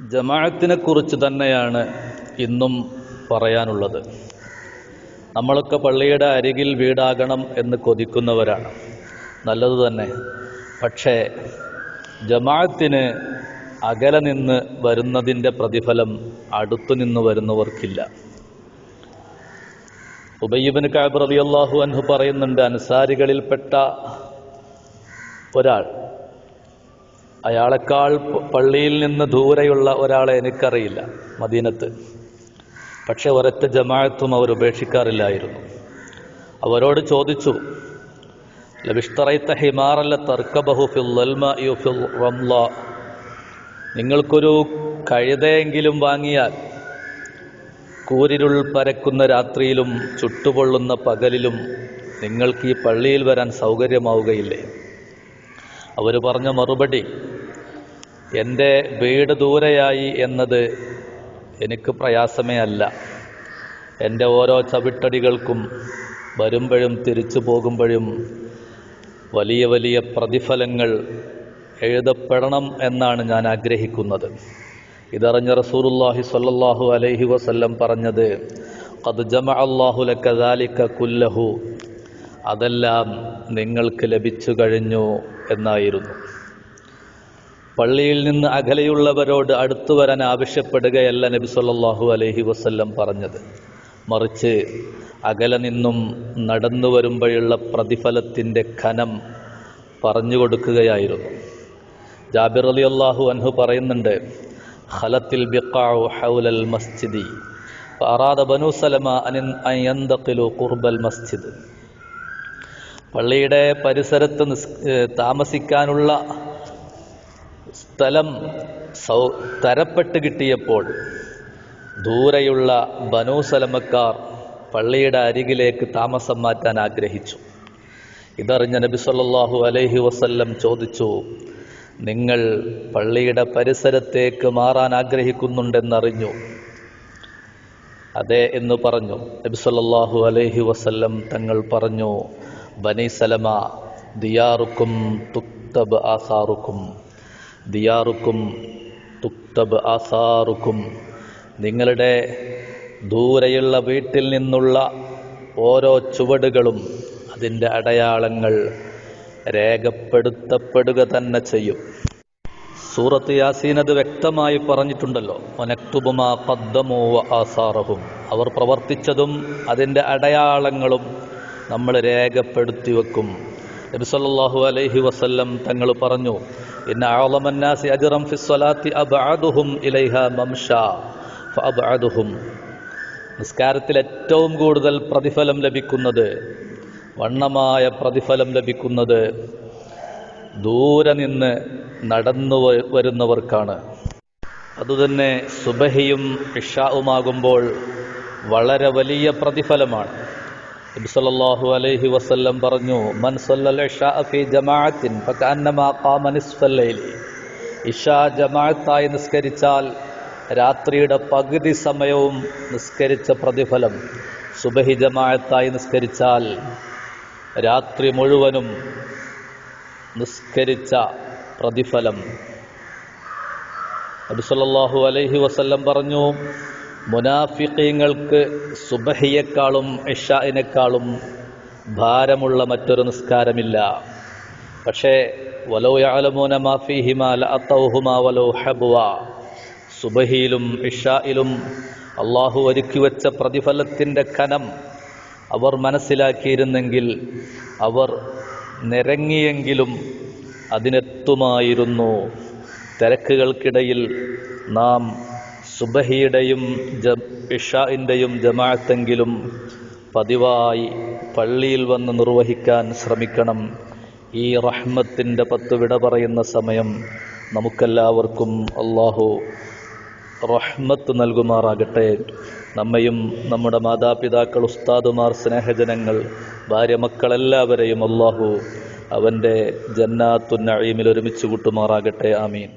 ജമാഅത്തിനെ കുറിച്ച് തന്നെയാണ് ഇന്നും പറയാനുള്ളത്. നമ്മളൊക്കെ പള്ളിയുടെ അരികിൽ വീടാകണം എന്ന് കൊതിക്കുന്നവരാണ്. നല്ലത് തന്നെ. പക്ഷേ ജമാഅത്തിന് അകലെ നിന്ന് വരുന്നതിന്റെ പ്രതിഫലം അടുത്തു നിന്ന് വരുന്നവർക്കില്ല. ഉബയ്യബിന് കാബ് റളിയല്ലാഹു അൻഹു പറയുന്നുണ്ട് അൻസാരികളിൽപ്പെട്ട ഒരാൾ അയാളെക്കാൾ പള്ളിയിൽ നിന്ന് ദൂരെയുള്ള ഒരാളെ എനിക്കറിയില്ല മദീനത്ത്. പക്ഷെ ഒരൊറ്റ ജമാഅത്തും അവർ ഉപേക്ഷിക്കാറില്ലായിരുന്നു. അവരോട് ചോദിച്ചു ഹിമാറല്ല തർക്കബഹു ഫിൽ അൽമഇ ഫിൽ നിങ്ങൾക്കൊരു കഴുതയെങ്കിലും വാങ്ങിയാൽ കൂരിരുൾ പരക്കുന്ന രാത്രിയിലും ചുട്ടുപൊള്ളുന്ന പകലിലും നിങ്ങൾക്ക് ഈ പള്ളിയിൽ വരാൻ സൗകര്യമാവുകയില്ലേ? അവർ പറഞ്ഞ മറുപടി എന്റെ വീട് ദൂരെയായി എന്നത് എനിക്ക് പ്രയാസമേ അല്ല. എന്റെ ഓരോ ചവിട്ടടികൾക്കും വരുമ്പോഴും തിരിച്ചു പോകുമ്പോഴും വലിയ വലിയ പ്രതിഫലങ്ങൾ എഴുതപ്പെടണം എന്നാണ് ഞാൻ ആഗ്രഹിക്കുന്നത്. ഇതറിഞ്ഞ റസൂറുല്ലാഹി സല്ലാഹു അലൈഹി വസല്ലം പറഞ്ഞത് അത് ജമഅ അല്ലാഹു ലക ദാലിക കുല്ലഹു. അതെല്ലാം നിങ്ങൾക്ക് ലഭിച്ചു കഴിഞ്ഞു എന്നായിരുന്നു. പള്ളിയിൽ നിന്ന് അകലെയുള്ളവരോട് അടുത്തു വരാൻ ആവശ്യപ്പെടുകയല്ല നബി സല്ലാഹു അലഹി വസ്ല്ലം പറഞ്ഞത്. മറിച്ച് അകലെ നിന്നും നടന്നു വരുമ്പോഴുള്ള പ്രതിഫലത്തിന്റെ ഖനം പറഞ്ഞു കൊടുക്കുകയായിരുന്നു. ജാബിർ അലി അള്ളാഹു അൻഹു പറയുന്നുണ്ട് ഖലത്തിൽ ബിഖാഉ ഹൗലൽ മസ്ജിദി ഫഅറാദ ബനു സലമ അൻ അൻ കുർബൽ മസ്ജിദ്. പള്ളിയുടെ പരിസരത്ത് താമസിക്കാനുള്ള സ്ഥലം സൗ തരപ്പെട്ട് കിട്ടിയപ്പോൾ ദൂരെയുള്ള ബനൂസലമക്കാർ പള്ളിയുടെ അരികിലേക്ക് താമസം മാറ്റാൻ ആഗ്രഹിച്ചു. ഇതറിഞ്ഞ നബി സല്ലാഹു അലൈഹി വസല്ലം ചോദിച്ചു നിങ്ങൾ പള്ളിയുടെ പരിസരത്തേക്ക് മാറാൻ ആഗ്രഹിക്കുന്നുണ്ടെന്നറിഞ്ഞു? അതെ എന്ന് പറഞ്ഞു. നബി സല്ലാഹു അലൈഹി വസല്ലം തങ്ങൾ പറഞ്ഞു ബനി സലമ ദിയാറുക്കും തുക്തബ് ആസാറുക്കും. ദിയാറുക്കും തുക്തബ് ആസാറുക്കും. നിങ്ങളുടെ ദൂരെയുള്ള വീട്ടിൽ നിന്നുള്ള ഓരോ ചുവടുകളും അതിന്റെ അടയാളങ്ങൾ രേഖപ്പെടുത്തപ്പെടുക തന്നെ ചെയ്യും. സൂറത്ത് യാസീൻ അത് വ്യക്തമായി പറഞ്ഞിട്ടുണ്ടല്ലോ. ഒനക്തുബുമാ പദ്ദമോ ആസാറഹും. അവർ പ്രവർത്തിച്ചതും അതിന്റെ അടയാളങ്ങളും നമ്മൾ രേഖപ്പെടുത്തി വെക്കും. നബിസല്ലാഹു അലൈഹി വസല്ലം തങ്ങൾ പറഞ്ഞു നിസ്കാരത്തിൽ ഏറ്റവും കൂടുതൽ പ്രതിഫലം ലഭിക്കുന്നത് വണ്ണമായ പ്രതിഫലം ലഭിക്കുന്നത് ദൂരെ നിന്ന് നടന്നു വരുന്നവർക്കാണ്. അതുതന്നെ സുബഹിയും ഇഷാവുമാകുമ്പോൾ വളരെ വലിയ പ്രതിഫലമാണ്. നബി സല്ലല്ലാഹു അലൈഹി വസല്ലം പറഞ്ഞു മൻ ജമാഅത്തായി നിസ്കരിച്ചാൽ രാത്രിയുടെ പകുതി സമയവും നിസ്കരിച്ച പ്രതിഫലം. സുബഹി ജമാഅത്തായി നിസ്കരിച്ചാൽ രാത്രി മുഴുവനും നിസ്കരിച്ച പ്രതിഫലം. നബി സല്ലല്ലാഹു അലൈഹി വസല്ലം പറഞ്ഞു മുനാഫിഖീങ്ങൾക്ക് സുബഹിയേക്കാളും ഇഷായിനേക്കാളും ഭാരമുള്ള മറ്റൊരു നിസ്കാരമില്ല. പക്ഷേ വലോ യഅലമൂന മാ ഫീഹിമാ അത്തൗഹുമാ വലോ ഹബുവ. സുബഹിയിലും ഇഷായിലും അള്ളാഹു ഒരുക്കി വെച്ച പ്രതിഫലത്തിന്റെ കനം അവർ മനസ്സിലാക്കിയിരുന്നെങ്കിൽ അവർ നിരങ്ങിയെങ്കിലും അതിനെത്തുമായിരുന്നു. തിരക്കുകൾക്കിടയിൽ നാം സുബഹിയുടെയും ഇഷാഇന്റെയും ജമാഅത്തെങ്കിലും പതിവായി പള്ളിയിൽ വന്ന് നിർവഹിക്കാൻ ശ്രമിക്കണം. ഈ റഹ്മത്തിന്റെ പത്ത് വിട പറയുന്ന സമയം നമുക്കെല്ലാവർക്കും അള്ളാഹു റഹ്മത്ത് നൽകുമാറാകട്ടെ. നമ്മയും നമ്മുടെ മാതാപിതാക്കൾ ഉസ്താദുമാർ സ്നേഹജനങ്ങൾ ഭാര്യ മക്കളെല്ലാവരെയും അള്ളാഹു അവന്റെ ജന്നാത്തു നഈമിൽ ഒരുമിച്ച് കൂട്ടുമാറാകട്ടെ. ആമീൻ.